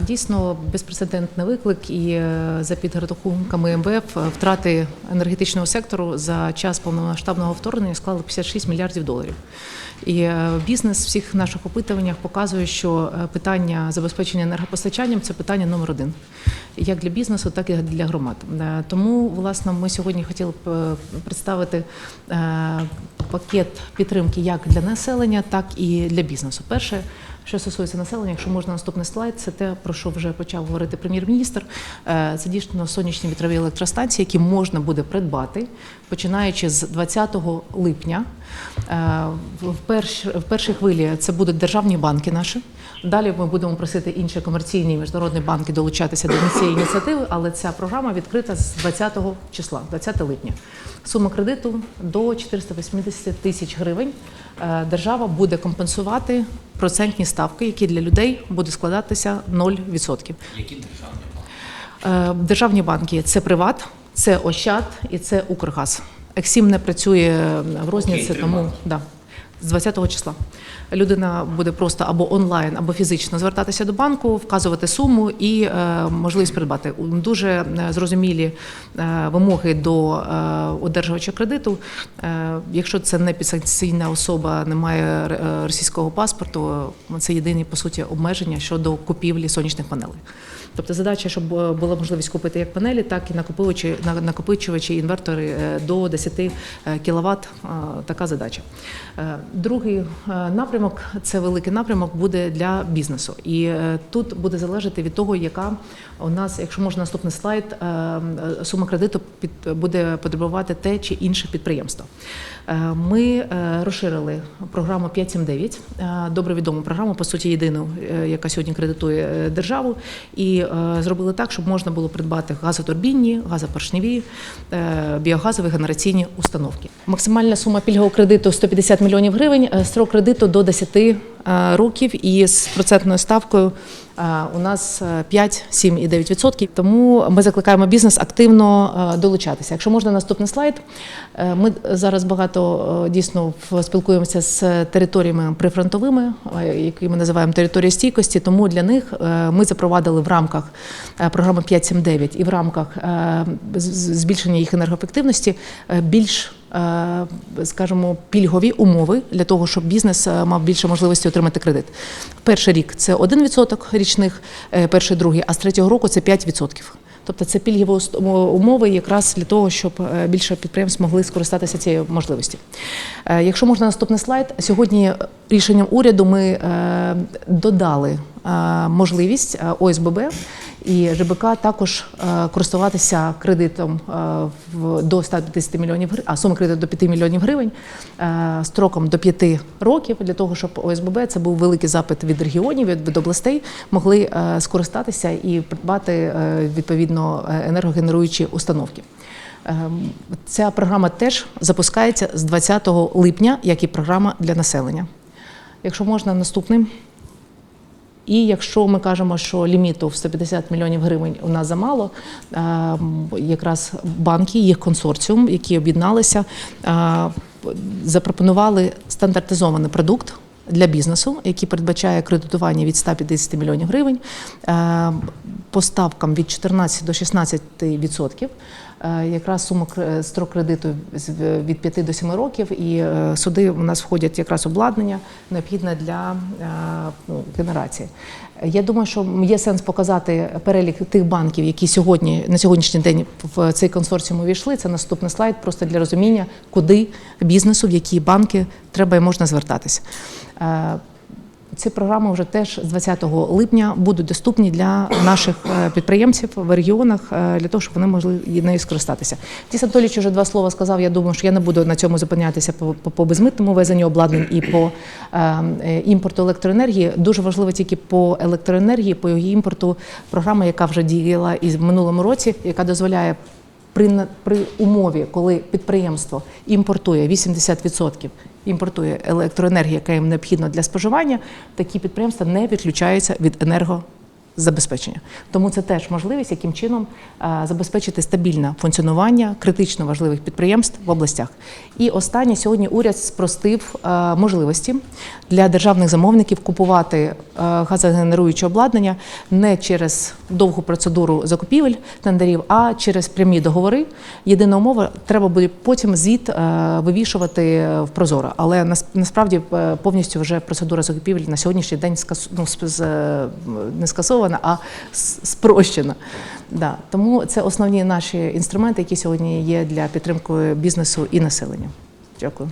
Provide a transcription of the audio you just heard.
Дійсно безпрецедентний виклик, і е, за підрахунками МВФ е, втрати енергетичного сектору за час повномасштабного вторгнення склали 56 мільярдів доларів. І е, бізнес в всіх наших опитуваннях показує, що питання забезпечення енергопостачанням це питання номер один, як для бізнесу, так і для громад. Е, Тому, власне, ми сьогодні хотіли б е, представити е, пакет підтримки як для населення, так і для бізнесу. Перше, що стосується населення, якщо можна наступний слайд, це те, про що вже почав говорити прем'єр-міністр. Це дійсно сонячні вітрові електростанції, які можна буде придбати, починаючи з 20 липня. В перш- в першій хвилі це будуть державні банки наші. Далі ми будемо просити інші комерційні міжнародні банки долучатися до цієї ініціативи, але ця програма відкрита з 20 числа, 20 липня. Сума кредиту до 480 тисяч гривень. Е, Держава буде компенсувати процентні ставки, які для людей будуть складатися 0%. Які державні банки? Е, Державні банки це Приват, це Ощад і це Укргаз. Ексім не працює в розніці, Окей, тому банки. да, з 20 числа. Людина буде просто або онлайн, або фізично звертатися до банку, вказувати суму і е, можливість придбати. Дуже е, зрозумілі е, вимоги до одержувача кредиту. Якщо це не підсанкційна особа, не має російського паспорту, це єдині по суті обмеження щодо купівлі сонячних панелей. Тобто задача, щоб була можливість купити як панелі, так і накопичувачі, на- накопичувачі інвертори до 10 кВт. Така задача. Другий е, напрямок це великий напрямок буде для бізнесу. І е, тут буде залежати від того, яка у нас, якщо можна наступний слайд, е, сума кредиту під буде потребувати те чи інше підприємство. Ми розширили програму 579, е, добре відому програму, по суті, єдину, яка сьогодні кредитує державу, і зробили так, щоб можна було придбати газотурбінні, газопоршневі, біогазові генераційні установки. Максимальна сума пільгового кредиту 150 мільйонів гривень, е, строк кредиту до 10 е, років і з процентною ставкою е, у нас е, 5, 7 і 9 відсотків. Тому ми закликаємо бізнес активно долучатися. Якщо можна наступний слайд, ми зараз багато дійсно спілкуємося з територіями прифронтовими, які ми називаємо території стійкості. Тому для них ми запровадили в рамках програми 579 і в рамках збільшення їх енергоефективності більш скажімо, пільгові умови для того, щоб бізнес е, мав більше можливості отримати кредит. Перший рік це 1% річних, е, перший, другий, а з третього року це 5%. Тобто це пільгові умови якраз для того, щоб е, більше підприємств могли скористатися цією можливістю. Е, Якщо можна наступний слайд, сьогодні рішенням уряду ми е, додали е, можливість е, ОСББ і ЖБК також е, користуватися кредитом е, до 150 мільйонів гривень, а сума кредиту до 5 мільйонів гривень е, строком до 5 років для того, щоб ОСББ це був великий запит від регіонів, від, областей, могли скористатися і придбати відповідно енергогенеруючі установки. Ця програма теж запускається з 20 липня, як і програма для населення. Якщо можна, наступним. І якщо ми кажемо, що ліміту в 150 мільйонів гривень у нас замало, е, якраз банки, їх консорціум, які об'єдналися, е, запропонували стандартизований продукт. Для бізнесу, який передбачає кредитування від 150 мільйонів гривень, е, по ставкам від 14 до 16 відсотків. Е, Якраз сума кр- строк кредиту від 5 до 7 років, і е, сюди у нас входять якраз обладнання необхідне для е, ну, генерації. Я думаю, що є сенс показати перелік тих банків, які сьогодні на сьогоднішній день в цей консорціум увійшли. Це наступний слайд, просто для розуміння, куди бізнесу, в які банки треба і можна звертатися. Ці програми вже теж з 20 липня будуть доступні для наших е, підприємців в регіонах е, для того, щоб вони могли нею скористатися. Тіс Анатолійович вже два слова сказав. Я думаю, що я не буду на цьому зупинятися по, по, безмитному везенню обладнань і по е, е, імпорту електроенергії. Дуже важливо тільки по електроенергії, по її імпорту. Програма, яка вже діяла і в минулому році, яка дозволяє при, при умові, коли підприємство імпортує 80% імпортує електроенергію, яка їм необхідна для споживання, такі підприємства не відключаються від забезпечення. Тому це теж можливість, яким чином е, забезпечити стабільне функціонування критично важливих підприємств в областях. І останнє сьогодні уряд спростив е, можливості для державних замовників купувати е, газогенеруюче обладнання не через довгу процедуру закупівель тендерів, а через прямі договори. Єдина умова треба буде потім звіт вивішувати в Прозоро. Але насправді повністю вже процедура закупівель на сьогоднішній день ну, не скасована, а спрощена. Да. Тому це основні наші інструменти, які сьогодні є для підтримки бізнесу і населення. Дякую.